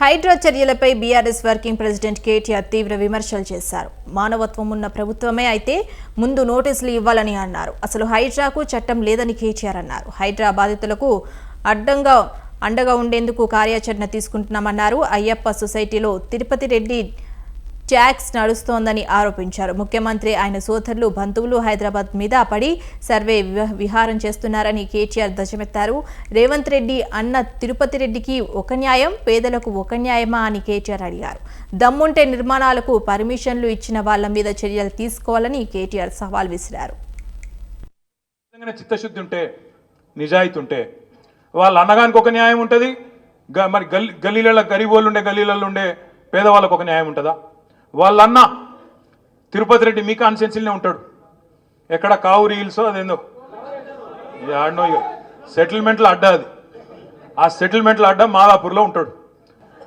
హైడ్రా చర్యలపై BRS working president KTR తీవ్ర విమర్శలు చేశారు. మానవత్వం ఉన్న ప్రభుత్వమే అయితే ముందు నోటీసులు ఇవ్వాలని అన్నారు. అసలు హైడ్రాకు చట్టం లేదని కేటీఆర్ అన్నారు. హైడ్రా బాధితులకు అడ్డంగా అండగా ఉండేందుకు కార్యాచరణ తీసుకుంటున్నామన్నారు. అయ్యప్ప సొసైటీలో తిరుపతి రెడ్డి ట్యాక్స్ నడుస్తోందని ఆరోపించారు. ముఖ్యమంత్రి ఆయన సోదరులు బంధువులు హైదరాబాద్ మీద పడి సర్వే విహారం చేస్తున్నారని కేటీఆర్ ధ్వజమెత్తారు. రేవంత్ రెడ్డి అన్న తిరుపతి రెడ్డికి ఒక న్యాయం పేదలకు ఒక న్యాయమా అని కేటీఆర్ అడిగారు. దమ్ముంటే నిర్మాణాలకు పర్మిషన్లు ఇచ్చిన వాళ్ళ మీద చర్యలు తీసుకోవాలని కేటీఆర్ సవాల్ విసిరారు. చిత్తశుద్ధి ఉంటే నిజాయితీ ఉంటే వాళ్ళ అన్నగానికి ఒక న్యాయం ఉంటుంది గ- మరి గల్లీ గల్లీలలో గరీబ్ వాళ్ళు ఉండే గల్లీలలో ఉండే పేదవాళ్ళకు ఒక న్యాయం ఉంటుందా? వాళ్ళన్న తిరుపతి రెడ్డి మీ కాన్స్టిట్యున్సీలోనే ఉంటాడు. ఎక్కడ కావు రీల్స్ అదేందో? ఆడనో సెటిల్మెంట్లో అడ్డా అది. ఆ సెటిల్మెంట్లో అడ్డా మాదాపూర్లో ఉంటాడు.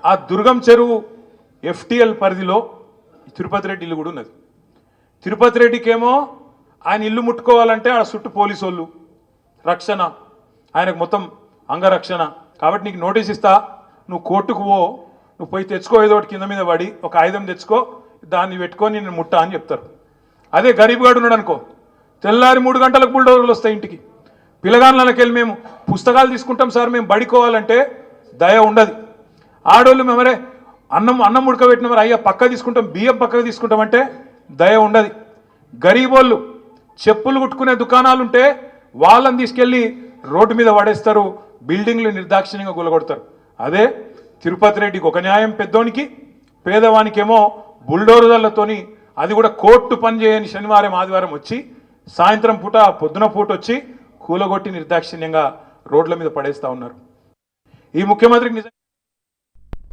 ఆ దుర్గం చెరువు ఎఫ్టిఎల్ పరిధిలో ఈ తిరుపతి రెడ్డి ఇల్లు కూడా ఉన్నది. తిరుపతి రెడ్డికేమో ఆయన ఇల్లు ముట్టుకోవాలంటే ఆడ చుట్టూ పోలీసు వాళ్ళు రక్షణ. ఆయనకు మొత్తం అంగరక్షణ. కాబట్టి నీకు నోటీస్ ఇస్తా. నువ్వు కోర్టుకు పో. నువ్వు పోయి తెచ్చుకో ఏదో ఒకటి కింద మీద పడి. ఒక ఆయుధం తెచ్చుకో. దాన్ని పెట్టుకొని నేను ముట్టా అని చెప్తారు. అదే గరీబ్గాడు ఉన్నాడు అనుకో తెల్లారి మూడు గంటలకు బుల్డోజర్లు వస్తాయి ఇంటికి. పిల్లగాళ్ళకి వెళ్ళి మేము పుస్తకాలు తీసుకుంటాం సార్ మేము బడికోవాలంటే దయ ఉండదు. ఆడోళ్ళు మేమరే అన్నం అన్నం ఉడకబెట్టిన మరి అయ్యా పక్క తీసుకుంటాం బియ్యం పక్కకు తీసుకుంటామంటే దయ ఉండదు. గరీబోళ్ళు చెప్పులు కుట్టుకునే దుకాణాలు ఉంటే వాళ్ళని తీసుకెళ్ళి రోడ్డు మీద పడేస్తారు బిల్డింగ్లు నిర్దాక్షిణ్యంగా గులగొడతారు. అదే తిరుపతి రెడ్డికి ఒక న్యాయం పెద్దోనికి పేదవానికేమో బుల్డోరుదళ్ళతోని అది కూడా కోర్టు పని చేయని శనివారం ఆదివారం వచ్చి సాయంత్రం పూట పొద్దున పూట వచ్చి కూలగొట్టి నిర్దాక్షిణ్యంగా రోడ్ల మీద పడేస్తా ఉన్నారు. ఈ ముఖ్యమంత్రికి నిజంగా